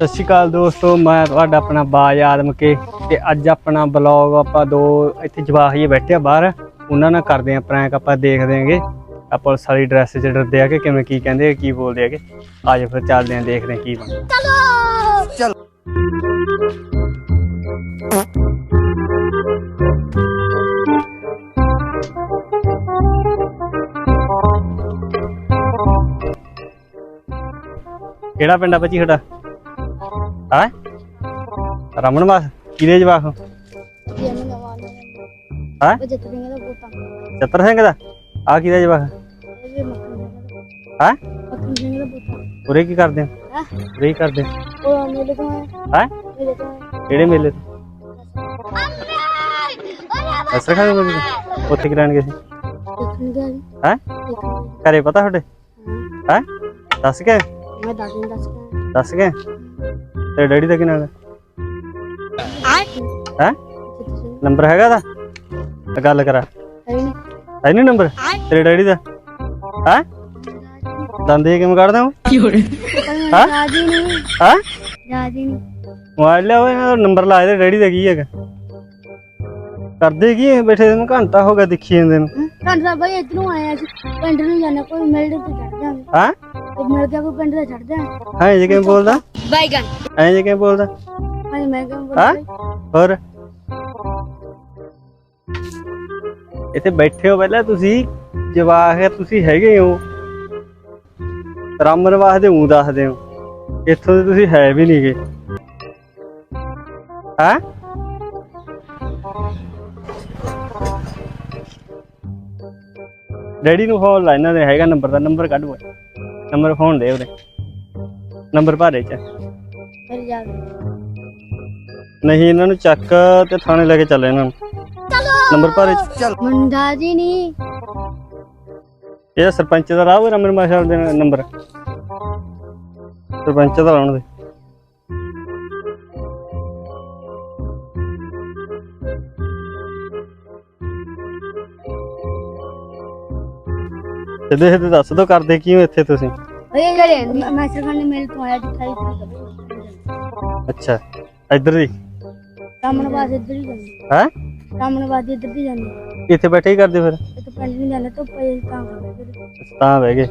ਸਤਿ ਸ਼੍ਰੀ ਅਕਾਲ ਦੋਸਤੋ ਮੈਂ ਤੁਹਾਡਾ ਆਪਣਾ ਬਾਜ ਆਦਮ ਕੇ ਤੇ ਅੱਜ ਆਪਣਾ ਬਲੌਗ ਆਪਾਂ ਦੋ ਇੱਥੇ ਜਵਾਕ ਜੀ ਬੈਠੇ ਆ ਬਾਹਰ ਉਹਨਾਂ ਨਾਲ ਕਰਦੇ ਆ ਪ੍ਰੈਂਕ ਆਪਾਂ ਦੇਖਦੇ ਆਂਗੇ ਆ ਪੁਲਿਸ ਵਾਲੀ ਡਰੈਸ 'ਚ ਡਰਦੇ ਆ ਕਿ ਕਿਵੇਂ ਕੀ ਕਹਿੰਦੇ ਆ ਕੀ ਬੋਲਦੇ ਆਗੇ ਆਜੋ ਫਿਰ ਚੱਲਦੇ ਆ ਦੇਖਦੇ ਆ ਕੀ ਬਣਦਾ। ਕਿਹੜਾ ਪਿੰਡ ਆ ਬੱਚੀ ਤੁਹਾਡਾ? ਹਾਂ? ਰਮਨ ਬਾਸ ਕਿਹਦੇ ਜਵਾਕ? ਜਨ ਗਵਾਨਾ ਹਾਂ? ਉਹ ਜਿੱਤ ਦਾ ਪੁੱਤਾਂ। ਚੱਤਰ ਸਿੰਘ ਦਾ? ਆ ਕਿਹਦਾ ਜਵਾਕ? ਇਹ ਹਾਂ? ਮੱਖਣ ਸਿੰਘ ਦਾ ਪੁੱਤਾਂ। ਉਰੇ ਕੀ ਕਰਦੇ ਹੋ? ਹੈ? ਉਰੇ ਕੀ ਕਰਦੇ ਹੋ? ਉਹ ਮੇਰੇ ਤੋਂ ਹੈ ਹਾਂ? ਮੇਰੇ ਤੋਂ ਹੈ ਕਿਹੜੇ ਮੇਲੇ ਤੋਂ? ਅਸਰ ਖਾਣੇ ਤੋਂ? ਉੱਥੇ ਕੀ ਲੈਣ ਗਏ ਸੀ? ਦੇਖਣ ਗਿਆ ਜੀ। ਹੈ? ਦੇਖਣ ਘਰੇ ਪਤਾ ਤੁਹਾਡੇ? ਹਾਂ। ਦੱਸ ਕੇ ਮੈਂ ਦੱਸ ਦਿਨ ਦੱਸ ਕੇ ਦੱਸ ਕੇ ਤੇ ਡੈਡੀ ਦਾ ਕੀ ਨਾਮ ਹੈ? ਆਏ। ਹੈ? ਨੰਬਰ ਹੈਗਾ ਦਾ? ਤਾਂ ਗੱਲ ਕਰਾ। ਹੈ ਨਹੀਂ। ਹੈ ਨਹੀਂ ਨੰਬਰ? ਤੇਰੇ ਡੈਡੀ ਦਾ? ਹੈ? ਦੰਦੇ ਕਿਵੇਂ ਕੱਢਦਾ ਹਾਂ? ਹਾਂ ਰਾਜੀ ਨਹੀਂ। ਹੈ? ਰਾਜੀ ਨਹੀਂ। ਮੋਬਾਈਲ ਲਿਆ ਹੋਇਆ ਨੰਬਰ ਲਾ ਇਹਦੇ ਡੈਡੀ ਦਾ ਕੀ ਹੈਗਾ? ਕਰਦੇ ਕੀ ਇਹ ਬੈਠੇ ਨੂੰ? ਘੰਟਾ ਹੋ ਗਿਆ ਦੇਖੀ ਜਾਂਦੇ ਨੂੰ। ਦਾ ਭਾਈ ਇਧਰੋਂ ਆਇਆ ਸੀ। ਪਿੰਡ ਨੂੰ ਜਾਣਾ ਕੋਈ ਮਿਲਦੇ ਤੇ ਚੜ ਜਾਵਾਂਗੇ ਹਾਂ? ਮਿਲ ਗਿਆ ਕੋਈ ਪਿੰਡ ਤੇ ਚੜ ਜਾਵਾਂਗੇ ਹਾਂ ਜੇ ਕਿਵੇਂ ਬੋਲਦਾ? ਬਾਈਗਨ ਐਂ ਜੇ ਕਿਵੇਂ ਬੋਲਦਾ? ਭਾਈ ਮੈਂ ਕਿਹਾ ਹਾਂ? ਬੋਲ ਹੋਰ? ਇੱਥੇ ਬੈਠੇ ਹੋ ਪਹਿਲਾਂ ਤੁਸੀਂ ਜਵਾਕ ਹੈ ਤੁਸੀਂ ਹੈਗੇ ਹੋ। ਰਾਮਨ ਵਾਸਤੇ ਉਂ ਦੱਸਦੇ ਹੋ। ਇੱਥੋਂ ਦੇ ਤੁਸੀਂ ਹੈ ਵੀ ਨਹੀਂਗੇ। ਹਾਂ? ਡੈਡੀ ਨੂੰ ਫੋਨ ਲਾ ਇਹਨਾਂ ਦੇ ਹੈਗਾ ਨੰਬਰ ਦਾ ਨੰਬਰ ਕੱਢ ਓਏ। ਨੰਬਰ ਫੋਨ ਦੇ ਉਹਦੇ। ਨੰਬਰ ਭਾਰੇ ਚ। ਫਿਰ ਜਾ ਕੇ। ਨਹੀਂ ਇਹਨਾਂ ਨੂੰ ਚੱਕ ਤੇ ਥਾਣੇ ਲੈ ਕੇ ਚੱਲ ਇਹਨਾਂ ਨੂੰ। ਨੰਬਰ ਭਾਰੇ ਚ ਚੱਲ। ਮੁੰਡਾ ਜੀ ਨਹੀਂ ਇਹ ਸਰਪੰਚ ਦਾ ਰਾਹ ਹੋਇਆ ਰਮਨ ਮਾਸ਼ਾਲ ਦੇ ਨੰਬਰ। ਸਰਪੰਚ ਦਾ ਲਾਉਣ ਦੇ। ਤੇ ਦੱਸ ਦੋ ਕਰਦੇ ਕੀ ਹੋ ਇੱਥੇ ਤੁਸੀਂ? ਨੇ ਮੇਰੇ ਤੋਂ ਆਇਆ ਜਿੱਥਾ ਹੀ ਅੱਛਾ ਇੱਧਰ ਦੀ ਰਾਮਣ ਬਾਦ ਇੱਧਰ ਹੀ ਜਾਂਦੇ। ਹੈ? ਰਾਮਣ ਬਾਦ ਇੱਧਰ ਦੀ ਜਾਂਦੇ। ਇੱਥੇ ਬੈਠੇ ਹੀ ਕਰਦੇ ਫਿਰ? ਇਹ ਤਾਂ ਪਿੰਡ ਨਹੀਂ ਜਾਂਦੇ ਤੋਂ ਪਏ ਤਾਂ ਕਰਦੇ ਫਿਰ ਤਾਂ ਬਹਿ ਗਏ।